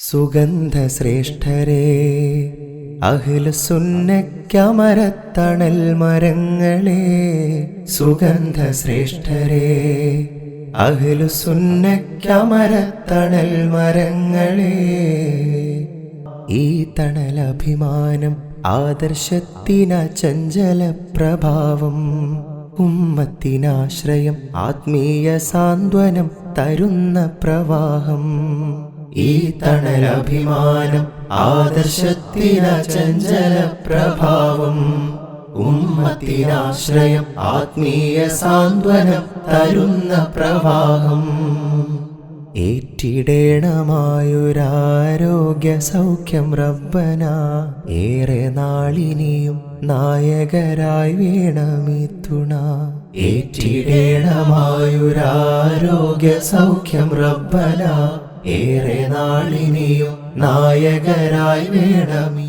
സുഗന്ധശ്രേഷ്ഠരേ അഖിലസുന്നക്കമരത്തണൽ മരങ്ങളെ സുഗന്ധശ്രേഷ്ഠരേ അഖിലസുന്നക്കമരത്തണൽ മരങ്ങളെ. ഈ തണലഭിമാനം ആദർശത്തിന ചഞ്ചല പ്രഭാവം ഉമ്മത്തിനാശ്രയം ആത്മീയ സാന്ത്വനം തരുന്ന പ്രവാഹം. ഈ തണലഭിമാനം ആദർശത്തിന ചഞ്ചല പ്രഭാവം ഉമ്മത്തിനാശ്രയം ആത്മീയ സാന്ത്വനം തരുന്ന പ്രവാഹം. ഏറ്റിടേണമായൊരാരോഗ്യ സൗഖ്യം റബ്ബന ഏറെ നാളിനിയും നായകരായി വേണമീ തുണ ഏറ്റിടേണമായൊരാരോഗ്യ സൗഖ്യം റബ്ബന ഏറെ നാളിനെയും നായകരായി വേണമീ